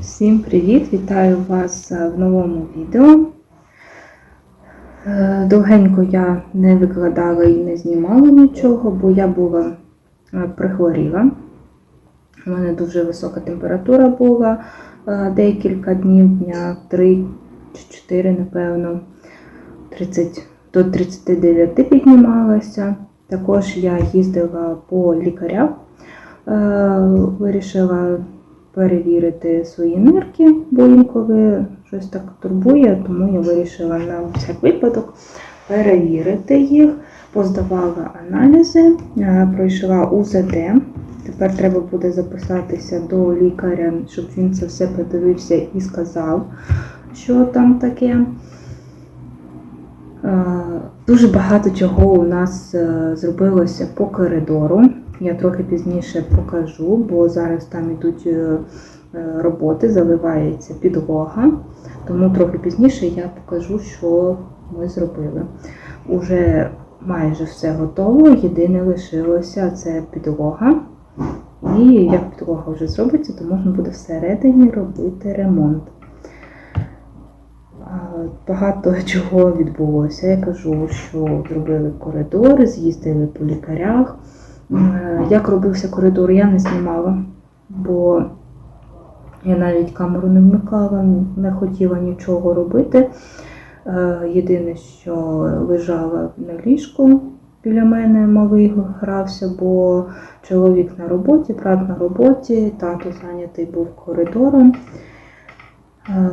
Всім привіт! Вітаю вас е, в новому відео. Е, Довгенько я не викладала і не знімала нічого, бо я була е, прихворіла. У мене дуже висока температура була декілька днів, дня 3 чи 4, напевно, 30, до 39 піднімалася. Також я їздила по лікарях, е, вирішила перевірити свої нирки, бо інколи щось так турбує, тому я вирішила на всяк випадок перевірити їх, поздавала аналізи, е, пройшла УЗД. Тепер треба буде записатися до лікаря, щоб він це все подивився і сказав, що там таке. Е, Дуже багато чого у нас е, зробилося по коридору. Я трохи пізніше покажу, бо зараз там йдуть е, е, роботи, заливається підлога. Тому трохи пізніше я покажу, що ми зробили. Уже майже все готово. Єдине лишилося це підлога. І як підлога вже зробиться, то можна буде всередині робити ремонт. Багато чого відбулося. Я кажу, що зробили коридор, з'їздили по лікарях. Е, Як робився коридор, я не знімала, бо я навіть камеру не вмикала, не хотіла нічого робити. Е, Єдине, що лежала на ліжку біля мене, малий грався, бо чоловік на роботі, брат на роботі, тато зайнятий був коридором. Е,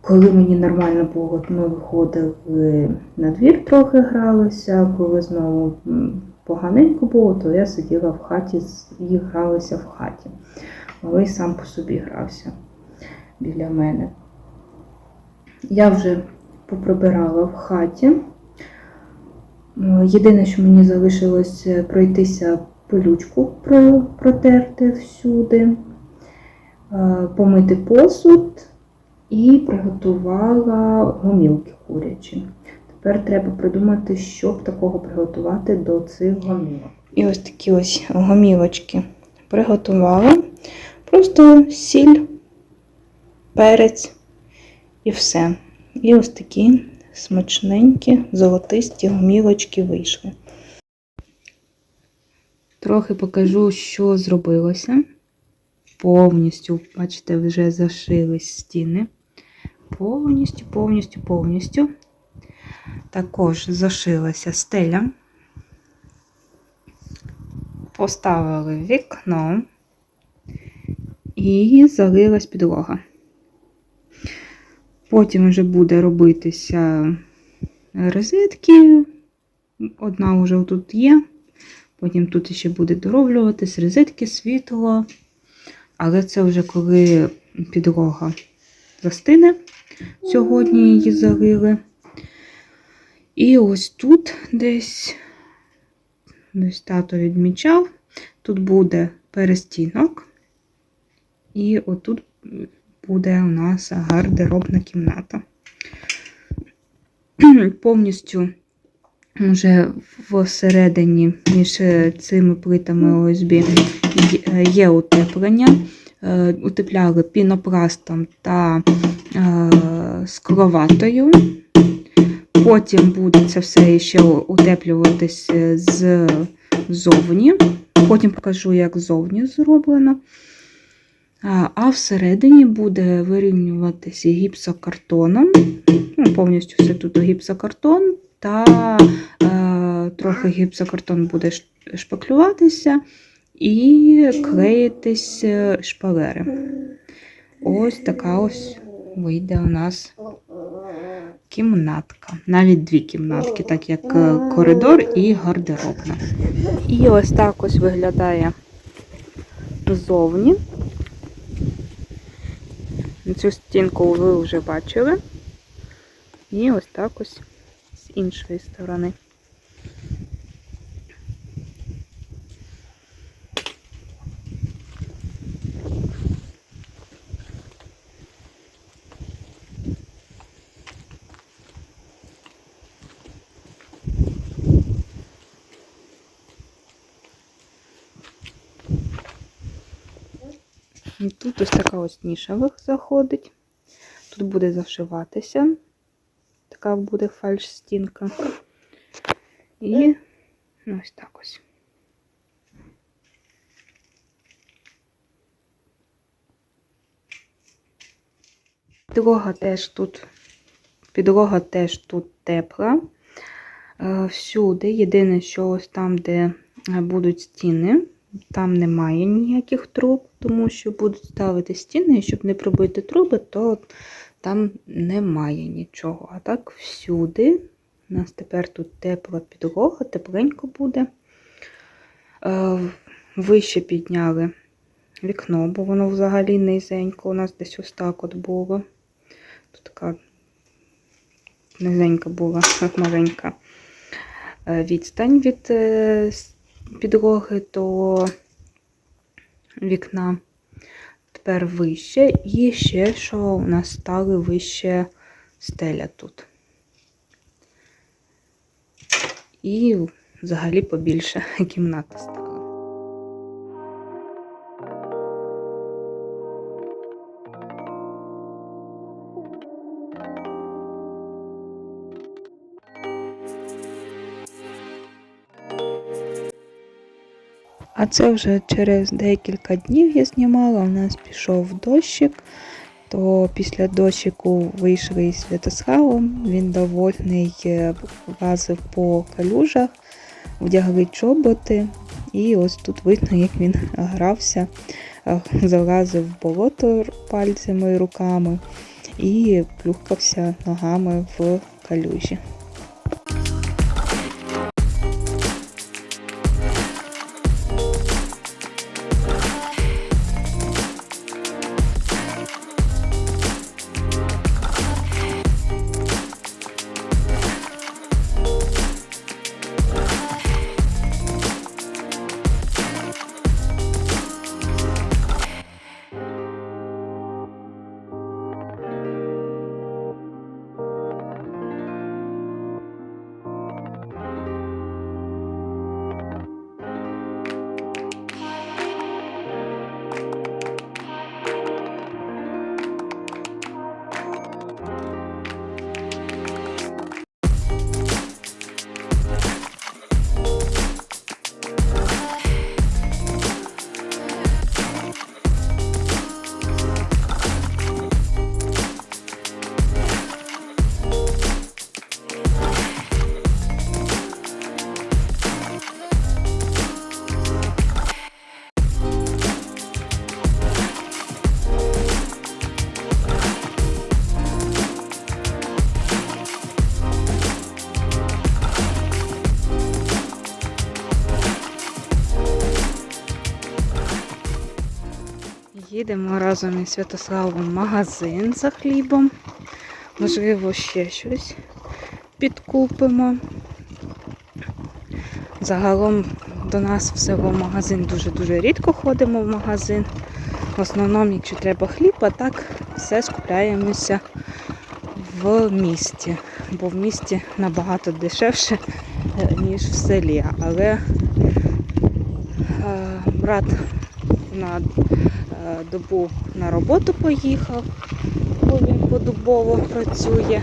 Коли мені нормально було, ми виходили на двір, трохи гралися. Коли знову поганенько було, то я сиділа в хаті і гралася в хаті. Малий сам по собі грався біля мене. Я вже поприбирала в хаті. Єдине, що мені залишилось е, пройтися пилючку протерти всюди, е, помити посуд і приготувала гомілки курячі. Тепер треба придумати, що б такого приготувати до цих гомілок. І ось такі ось гомілочки приготувала. Просто сіль, перець і все. І ось такі смачненькі, золотисті гомілочки вийшли. Трохи покажу, що зробилося. Повністю, бачите, вже зашились стіни. Повністю, повністю, повністю. Також зашилася стеля. Поставили вікно і залилась підлога. Потім вже буде робитися розетки. Одна вже тут є. Потім тут ще буде дороблюватись розетки, світло. Але це вже коли підлога застине. Сьогодні її залили. І ось тут десь, десь тато відмічав, тут буде перестінок. І отут буде у нас гардеробна кімната. Повністю вже всередині між цими плитами ОСБ є- утеплення. Е, Утепляли пінопластом та е, скловатою. Потім буде це все ще утеплюватись ззовні. Потім покажу, як ззовні зроблено. А а всередині буде вирівнюватися гіпсокартоном. Ну, повністю все тут гіпсокартон, та е, трохи гіпсокартон буде шпаклюватися і клеїтись е, шпалери. Ось така ось вийде у нас кімнатка. Навіть дві кімнатки, так як е, коридор і гардеробна. І ось так ось виглядає ззовні. Цю стінку ви вже бачили. І ось так ось з іншої сторони. Така ось ніша заходить. Тут буде зашиватися. Така буде фальш-стінка. І ось так ось. Підлога теж тут, підлога теж тут тепла. Е, Всюди. Єдине, що ось там, де будуть стіни, там немає ніяких труб, тому що будуть ставити стіни, і щоб не пробити труби, то там немає нічого. А так всюди. У нас тепер тут тепла підлога, тепленько буде. Е, Вище підняли вікно, бо воно взагалі низенько. У нас десь ось так от було. Тут така низенька була, маленька е, відстань від е, с- підлоги до вікна. Тепер вище. І ще, що у нас стали вище стеля тут. І взагалі побільше кімната стала. А це вже через декілька днів я знімала. У нас пішов дощик, то після дощику вийшли із Святославом. Він довольний е, лазив по калюжах, вдягли чоботи. І ось тут видно, як він грався, е, залазив в болото пальцями і руками і плюхкався ногами в калюжі. Їдемо разом із Святославом в магазин за хлібом. Можливо, ще щось підкупимо. Загалом до нас в село магазин дуже-дуже рідко ходимо в магазин. В основному, якщо треба хліб, а так все скупляємося в місті. Бо в місті набагато дешевше, ніж в селі. Але е, брат на добу на роботу поїхав, бо він подобово працює.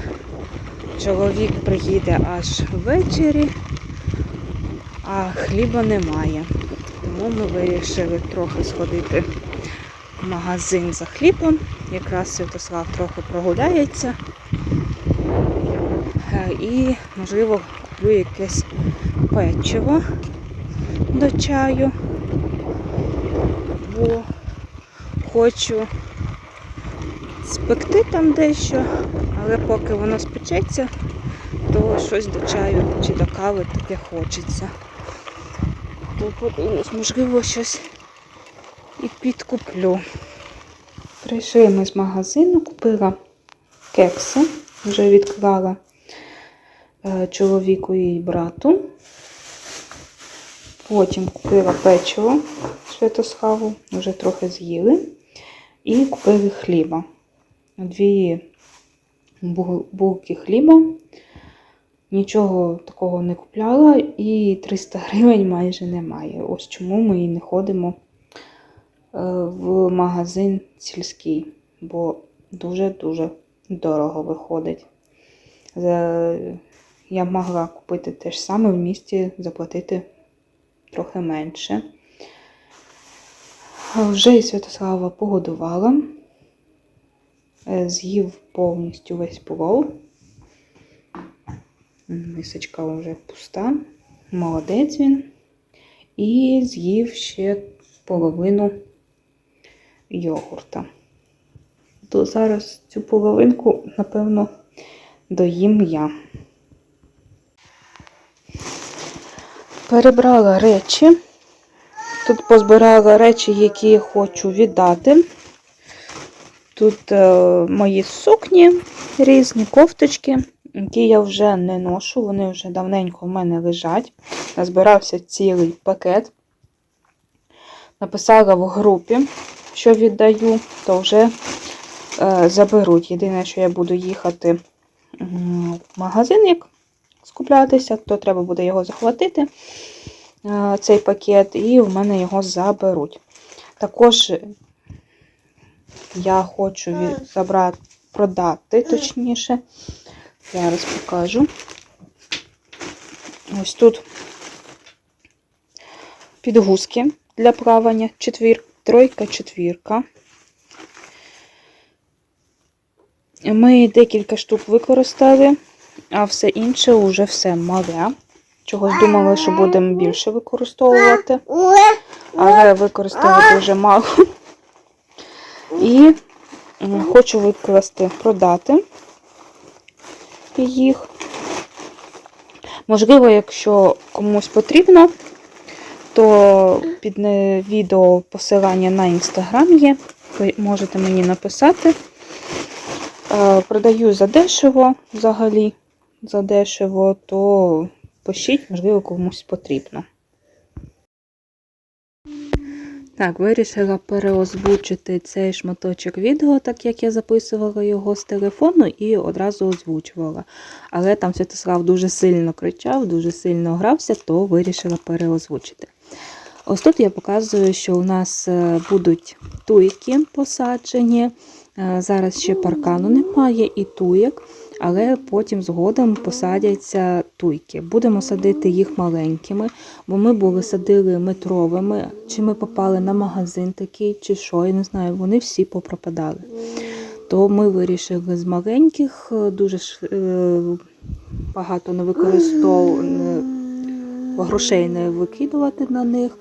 Чоловік приїде аж ввечері, а хліба немає. Тому ми вирішили трохи сходити в магазин за хлібом. Якраз Святослав трохи прогуляється. Е, І, можливо, куплю якесь печиво до чаю. Бо хочу спекти там дещо, але поки воно спечеться, то щось до чаю чи до кави таке хочеться. То можливо, щось і підкуплю. Прийшли ми з магазину, купила кекси, вже відклала е, чоловіку і брату. Потім купила печиво Святославу, вже трохи з'їли. І купили хліба. Дві булки хліба. Нічого такого не купляла і 300 гривень майже немає. Ось чому ми і не ходимо в магазин сільський, бо дуже-дуже дорого виходить. Я могла купити те ж саме в місті, заплатити трохи менше. Вже і Святослава погодувала, Е, з'їв повністю весь плов. М, Мисочка вже пуста. Молодець він. І з'їв ще половину йогурта. То зараз цю половинку, напевно, доїм я. Перебрала речі. Тут позбирала речі, які я хочу віддати. Тут е, мої сукні різні, кофточки, які я вже не ношу, вони вже давненько в мене лежать. Назбирався цілий пакет. Написала в групі, що віддаю, то вже е, заберуть. Єдине, що я буду їхати в магазин, як скуплятися, то треба буде його захватити, цей пакет, і в мене його заберуть. Також я хочу забрати, продати, точніше. Зараз покажу. Ось тут підгузки для плавання. Четвір, тройка, четвірка. Ми декілька штук використали, а все інше вже все мале. Чогось думали, що будемо більше використовувати, але використали дуже мало. І хочу викласти, продати їх. Можливо, якщо комусь потрібно, то під відео посилання на інстаграм є. Ви можете мені написати. Е, Продаю задешево взагалі. Задешево, то пишіть, можливо, комусь потрібно. Так, вирішила переозвучити цей шматочок відео, так як я записувала його з телефону і одразу озвучувала. Але там Святослав дуже сильно кричав, дуже сильно грався, то вирішила переозвучити. Ось тут я показую, що у нас е, будуть туйки посаджені. Е, Зараз ще паркану немає і туєк, але потім згодом посадяться туйки. Будемо садити їх маленькими, бо ми були садили метровими. Чи ми попали на магазин такий, чи що, я не знаю, вони всі попропадали. То ми вирішили з маленьких, е, дуже е, багато не використовувати, грошей не викидувати на них,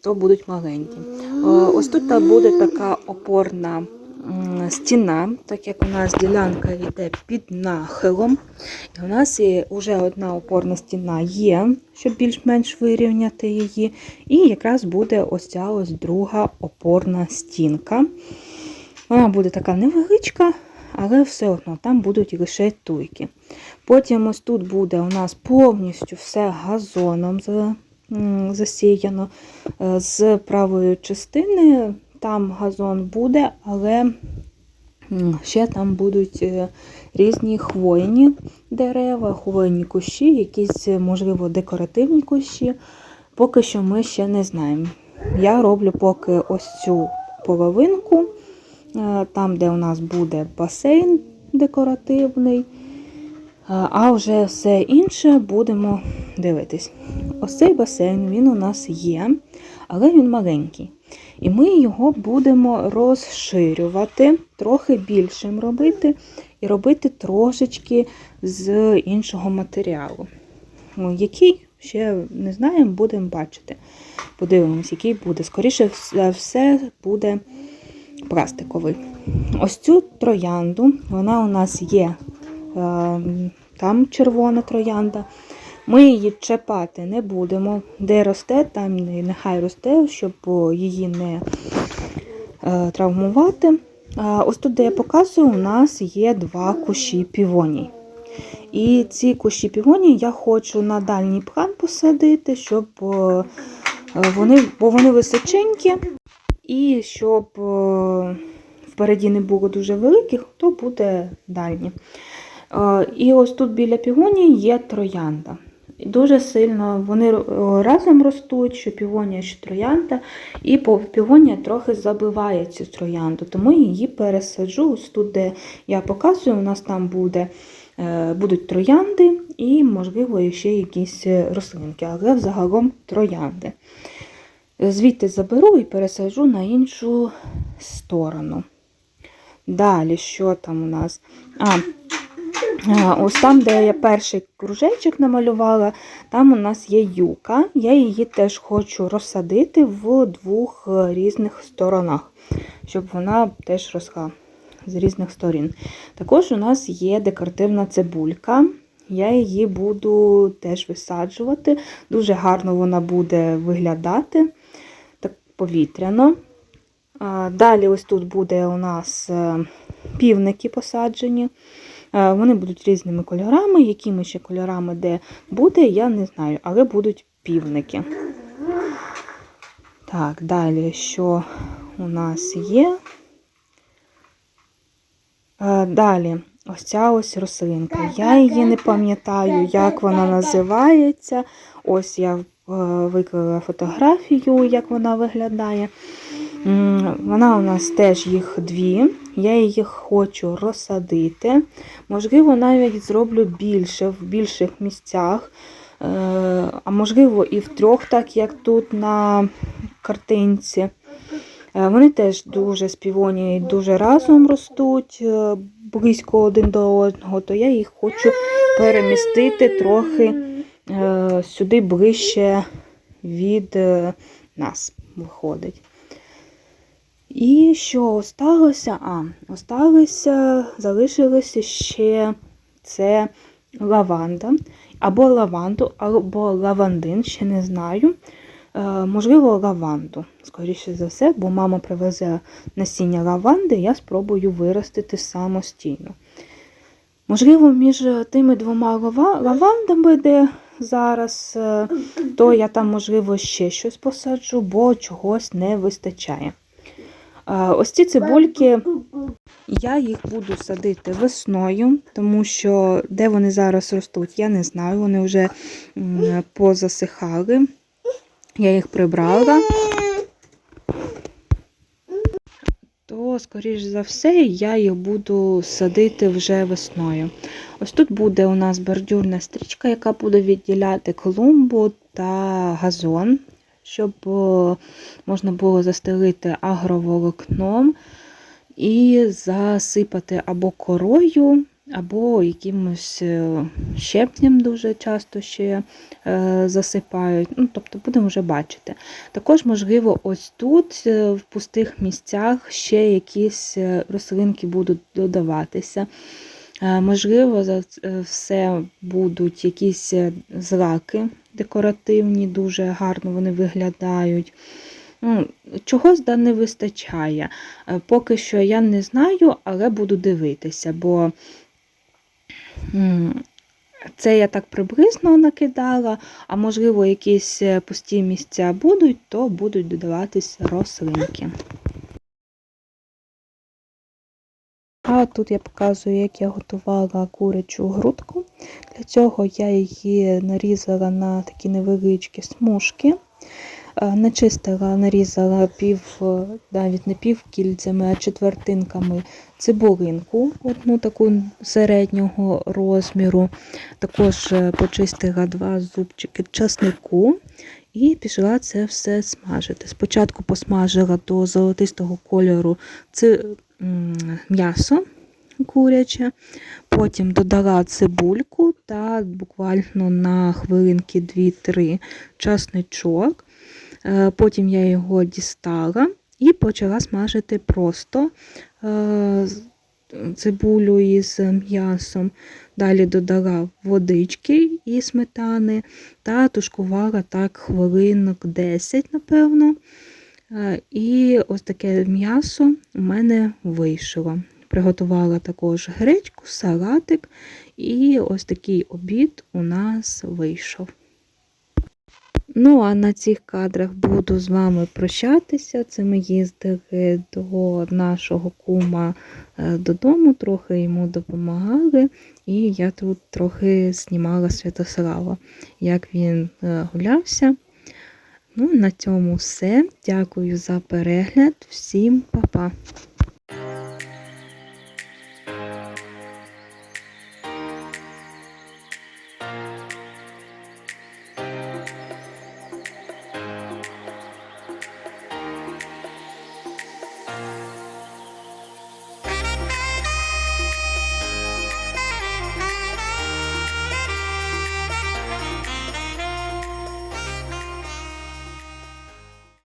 то будуть маленькі. Е, Ось тут буде така опорна стіна, так як у нас ділянка йде під нахилом. І у нас є вже одна опорна стіна є, щоб більш-менш вирівняти її. І якраз буде ось ця ось друга опорна стінка. Вона буде така невеличка, але все одно там будуть лише туйки. Потім ось тут буде у нас повністю все газоном засіяно. Е, З правої частини там газон буде, але ще там будуть е, різні хвойні дерева, хвойні кущі, якісь, е, можливо, декоративні кущі. Поки що ми ще не знаємо. Я роблю поки ось цю половинку, е, там, де у нас буде басейн декоративний. А вже все інше будемо дивитись. Ось цей басейн він у нас є, але він маленький. І ми його будемо розширювати, трохи більшим робити, і робити трошечки з іншого матеріалу. Ну, Який ще не знаємо, будемо бачити. Подивимось, який буде. Скоріше за все буде пластиковий. Ось цю троянду, вона у нас є е, там червона троянда. Ми її чіпати не будемо. Де росте, там нехай росте, щоб її не е, травмувати. Ось тут, де я показую, у нас є два кущі півоній. І ці кущі півоній я хочу на дальній план посадити, щоб е, вони, бо вони височенькі, і щоб е, впереді не було дуже великих, то буде дальні. Е, І ось тут біля півонії є троянда. Дуже сильно вони разом ростуть, що півонія, що троянда, і півонія трохи забиває цю троянду, тому її пересаджу. Ось тут, де я показую, у нас там буде, е, будуть троянди і, можливо, ще якісь е, рослинки, але взагалом троянди. Звідти заберу і пересаджу на іншу сторону. Далі, що там у нас? А, ось там, де я перший кружечок намалювала, там у нас є юка. Я її теж хочу розсадити в двох е, різних сторонах, щоб вона теж росла з різних сторін. Також у нас є декоративна цибулька. Я її буду теж висаджувати. Дуже гарно вона буде виглядати так повітряно. Далі ось тут буде у нас е, півники посаджені. Е, Вони будуть різними кольорами, якими ще кольорами де буде, я не знаю, але будуть півники. Так, далі, що у нас є? Е, Далі, ось ця ось рослинка. Я її не пам'ятаю, як вона називається. Ось я е, виклала фотографію, як вона виглядає. Вона у нас теж їх дві. Я її хочу розсадити. Можливо, навіть зроблю більше в більших місцях. Е, А можливо, і в трьох, так як тут на картинці. Е, Вони теж дуже співоні дуже разом ростуть е, близько один до одного, то я їх хочу перемістити трохи сюди ближче від нас виходить. І що осталося? А, осталося, залишилося ще це лаванда, або лаванду, або лавандин, ще не знаю. Е, можливо, лаванду, скоріше за все, бо мама привезе насіння лаванди, я спробую виростити самостійно. Можливо, між тими двома лавандами, де зараз, е, то я там, можливо, ще щось посаджу, бо чогось не вистачає. Ось ці цибульки, я їх буду садити весною, тому що де вони зараз ростуть, я не знаю. Вони вже позасихали. Я їх прибрала. То, скоріш за все, я їх буду садити вже весною. Ось тут буде у нас бордюрна стрічка, яка буде відділяти клумбу та газон, щоб е, можна було застелити агроволокном і засипати або корою, або якимось е, щепнем дуже часто ще е, засипають. Ну, тобто будемо вже бачити. Також, можливо, ось тут, в пустих місцях, ще якісь рослинки будуть додаватися. Е, Можливо, за все будуть якісь е, злаки декоративні, дуже гарно вони виглядають. Ну, Чогось да не вистачає. Е, Поки що я не знаю, але буду дивитися, бо це я так приблизно накидала, а можливо, якісь е, пусті місця будуть, то будуть додаватись рослинки. А тут я показую, як я готувала курячу грудку. Для цього я її нарізала на такі невеличкі смужки. Е, Начистила, нарізала пів, е, навіть не пів кільцями, а четвертинками цибулинку, одну таку середнього розміру. Також е, почистила два зубчики часнику і пішла це все смажити. Спочатку посмажила до золотистого кольору м'ясо куряче, потім додала цибульку та буквально на хвилинки 2-3 часничок. Е, Потім я його дістала і почала смажити просто е, цибулю із м'ясом. Далі додала водички і сметани та тушкувала так хвилинок 10, напевно. Е, І ось таке м'ясо у мене вийшло. Приготувала також гречку, салатик, і ось такий обід у нас вийшов. Ну, а на цих кадрах буду з вами прощатися. Це ми їздили до нашого кума е, додому, трохи йому допомагали. І я тут трохи знімала Святослава, як він е, гулявся. Ну, на цьому все. Дякую за перегляд. Всім па-па!